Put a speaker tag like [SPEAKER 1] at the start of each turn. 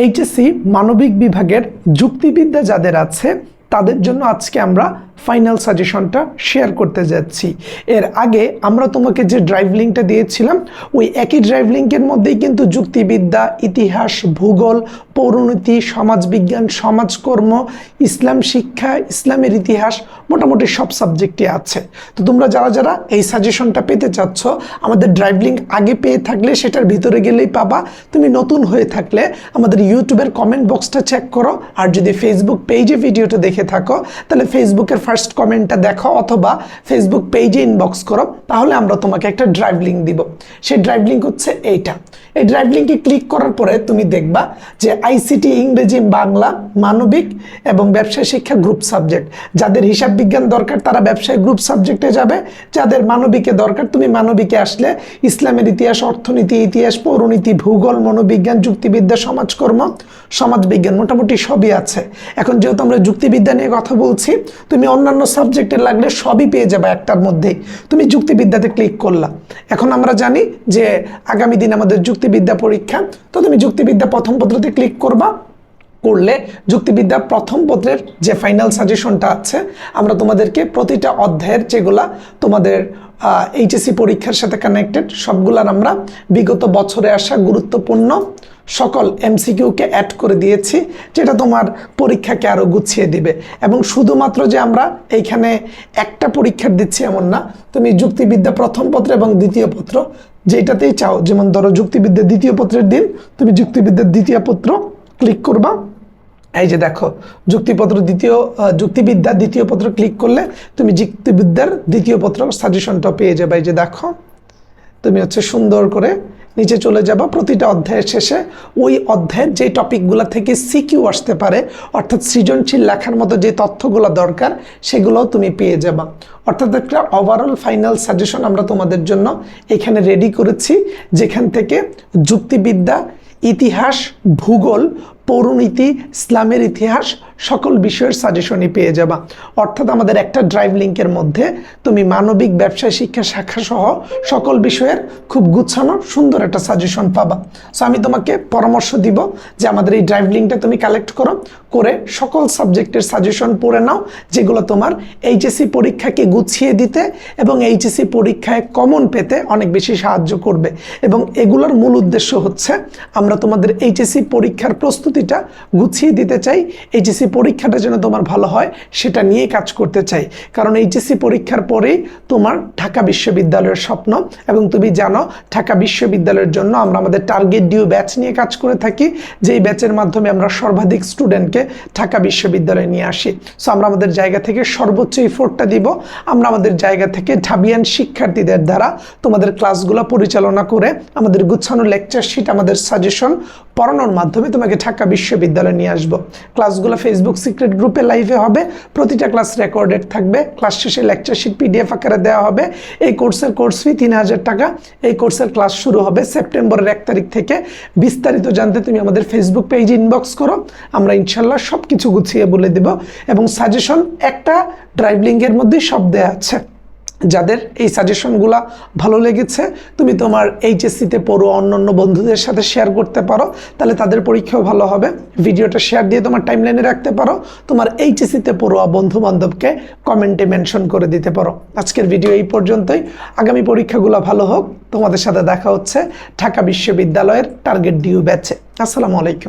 [SPEAKER 1] HSC মানবিক বিভাগের যুক্তিবিদ্যা যাদের আছে তাদের জন্য আজকে আমরা ফাইনাল সাজেশনটা শেয়ার করতে যাচ্ছি। এর আগে আমরা তোমাকে যে ড্রাইভ লিঙ্কটা দিয়েছিলাম, ওই একই ড্রাইভ লিঙ্কের মধ্যেই কিন্তু যুক্তিবিদ্যা, ইতিহাস, ভূগোল, পৌরনীতি, সমাজবিজ্ঞান, সমাজকর্ম, ইসলাম শিক্ষা, ইসলামের ইতিহাস মোটামুটি সব সাবজেক্টই আছে। তো তোমরা যারা যারা এই সাজেশনটা পেতে চাচ্ছ, আমাদের ড্রাইভ লিঙ্ক আগে পেয়ে থাকলে সেটার ভিতরে গেলেই পাবা। তুমি নতুন হয়ে থাকলে আমাদের ইউটিউবের কমেন্ট বক্সটা চেক করো, আর যদি ফেসবুক পেজে ভিডিওটা দেখে থাকো, তাহলে ফেসবুকের ফার্স্ট কমেন্টটা দেখো অথবা ফেসবুক পেজে ইনবক্স করো, তাহলে আমরা তোমাকে একটা ড্রাইভ লিঙ্ক দিব। সেই ড্রাইভ লিঙ্ক হচ্ছে এইটা। এই ড্রাইভ লিঙ্কে ক্লিক করার পরে তুমি দেখবা যে আইসিটি ইংরেজি, বাংলা, মানবিক এবং ব্যবসায় শিক্ষা গ্রুপ সাবজেক্ট যাদের হিসাব বিজ্ঞান দরকার, তারা ব্যবসায় গ্রুপ সাবজেক্টে যাবে। যাদের মানবিকে দরকার, তুমি মানবিকে আসলে ইসলামের ইতিহাস, অর্থনীতি, ইতিহাস, পৌরনীতি, ভূগোল, মনোবিজ্ঞান, যুক্তিবিদ্যা, সমাজকর্ম, সমাজবিজ্ঞান, মোটামুটি সবই আছে। এখন যেহেতু আমরা যুক্তিবিদ্যা নিয়ে কথা বলছি, তুমি অন্যান্য সাবজেক্টে লাগলে সবই পেয়ে যাবে একটার মধ্যেই তুমি যুক্তিবিদ্যাতে ক্লিক করলা। এখন আমরা জানি যে আগামী দিন আমাদের যুক্তিবিদ্যা পরীক্ষা। তো তুমি যুক্তিবিদ্যা প্রথম পত্রতে ক্লিক করবা। করলে যুক্তিবিদ্যা প্রথম পত্রের যে ফাইনাল সাজেশনটা আছে, আমরা তোমাদেরকে প্রতিটা অধ্যায়ের যেগুলা তোমাদের এইচএসসি পরীক্ষার সাথে কানেক্টেড সবগুলার আমরা বিগত বছরে আসা গুরুত্বপূর্ণ সকল এমসিকিউকে অ্যাড করে দিয়েছি, যেটা তোমার পরীক্ষাকে আরও গুছিয়ে দিবে। এবং শুধুমাত্র যে আমরা এইখানে একটা পরীক্ষার দিচ্ছি এমন না, তুমি যুক্তিবিদ্যা প্রথম পত্র এবং দ্বিতীয় পত্র যেটাতেই চাও, যেমন ধরো যুক্তিবিদ্যা দ্বিতীয় পত্রের দিন, তুমি যুক্তিবিদ্যার দ্বিতীয় পত্র ক্লিক করবা। এই যে দেখো, যুক্তিপত্র দ্বিতীয় যুক্তিবিদ্যা দ্বিতীয় পত্র ক্লিক করলে তুমি যুক্তিবিদ্যার দ্বিতীয় পত্র সাজেশনটা পেয়ে যাবে। এই যে দেখো, তুমি হচ্ছে সুন্দর করে নিচে চলে যাব, প্রতিটা অধ্যায়ের শেষে ওই অধ্যায়ের যে টপিকগুলো থেকে সিকিউ আসতে পারে, অর্থাৎ সৃজনশীল লেখার মতো যে তথ্যগুলো দরকার, সেগুলোও তুমি পেয়ে যাবা। অর্থাৎ একটা ওভারঅল ফাইনাল সাজেশন আমরা তোমাদের জন্য এখানে রেডি করেছি, যেখান থেকে যুক্তিবিদ্যা ইতিহাস, ভূগোল, পৌরনীতি, ইসলামের ইতিহাস, সকল বিষয়ের সাজেশনই পেয়ে যাবা। অর্থাৎ আমাদের একটা ড্রাইভ লিঙ্কের মধ্যে তুমি মানবিক ব্যবসায় শিক্ষা শাখা সহ সকল বিষয়ের খুব গুছানো, সুন্দর একটা সাজেশন পাবা। সো আমি তোমাকে পরামর্শ দিব যে আমাদের এই ড্রাইভ লিঙ্কটা তুমি কালেক্ট করো, করে সকল সাবজেক্টের সাজেশন পড়ে নাও, যেগুলো তোমার এইচএসসি পরীক্ষাকে গুছিয়ে দিতে এবং এইচএসসি পরীক্ষায় কমন পেতে অনেক বেশি সাহায্য করবে। এবং এগুলোর মূল উদ্দেশ্য হচ্ছে আমরা তোমাদের এইচএসসি পরীক্ষার প্রস্তুতিটা গুছিয়ে দিতে চাই। এইচএসসি পরীক্ষাটা যেন তোমার ভালো হয়, সেটা নিয়ে কাজ করতে চাই। কারণ এইচএসসি পরীক্ষার পরেই তোমার ঢাকা বিশ্ববিদ্যালয়ের স্বপ্ন এবং তুমি জানো, ঢাকা বিশ্ববিদ্যালয়ের জন্য আমরা আমাদের টার্গেট ডিউ ব্যাচ নিয়ে কাজ করে থাকি। যেই ব্যাচের মাধ্যমে আমরা সর্বাধিক স্টুডেন্টকে ঢাকা বিশ্ববিদ্যালয়ে নিয়ে আসি। সো আমরা আমাদের জায়গা থেকে সর্বোচ্চ ইফোর্টটা দিব। আমরা আমাদের জায়গা থেকে ঢাবিয়ান শিক্ষার্থীদের দ্বারা তোমাদের ক্লাসগুলো পরিচালনা করে আমাদের গুছানো লেকচার শিট আমাদের সাজেশন পড়ানোর মাধ্যমে তোমাকে ঢাকা বিশ্ববিদ্যালয়ে নিয়ে আসব। ক্লাসগুলো ফেসবুক সিক্রেট গ্রুপে লাইভে হবে। প্রতিটা ক্লাস রেকর্ডেড থাকবে। ক্লাস শেষে লেকচার শিট পিডিএফ আকারে দেওয়া হবে। এই কোর্সের কোর্স ফি তিন হাজার টাকা। এই কোর্সের ক্লাস শুরু হবে সেপ্টেম্বরের এক তারিখ থেকে। বিস্তারিত জানতে তুমি আমাদের ফেসবুক পেজে ইনবক্স করো। আমরা ইনশাল্লাহ সব কিছু গুছিয়ে বলে দেব। এবং সাজেশন একটা ড্রাইভ লিঙ্কের মধ্যেই সব দেওয়া আছে। যাদের এই সাজেশনগুলো ভালো লেগেছে, তুমি তোমার এইচএসসিতে পড়ো অন্য অন্য বন্ধুদের সাথে শেয়ার করতে পারো, তাহলে তাদের পরীক্ষাও ভালো হবে। ভিডিওটা শেয়ার দিয়ে তোমার টাইমলাইনে রাখতে পারো। তোমার এইচএসসিতে পড়োয়া বন্ধু বান্ধবকে কমেন্টে মেনশন করে দিতে পারো। আজকের ভিডিও এই পর্যন্তই। আগামী পরীক্ষাগুলো ভালো হোক। তোমাদের সাথে দেখা হচ্ছে ঢাকা বিশ্ববিদ্যালয়ের টার্গেট ডিউ ব্যাচে আসসালামু আলাইকুম।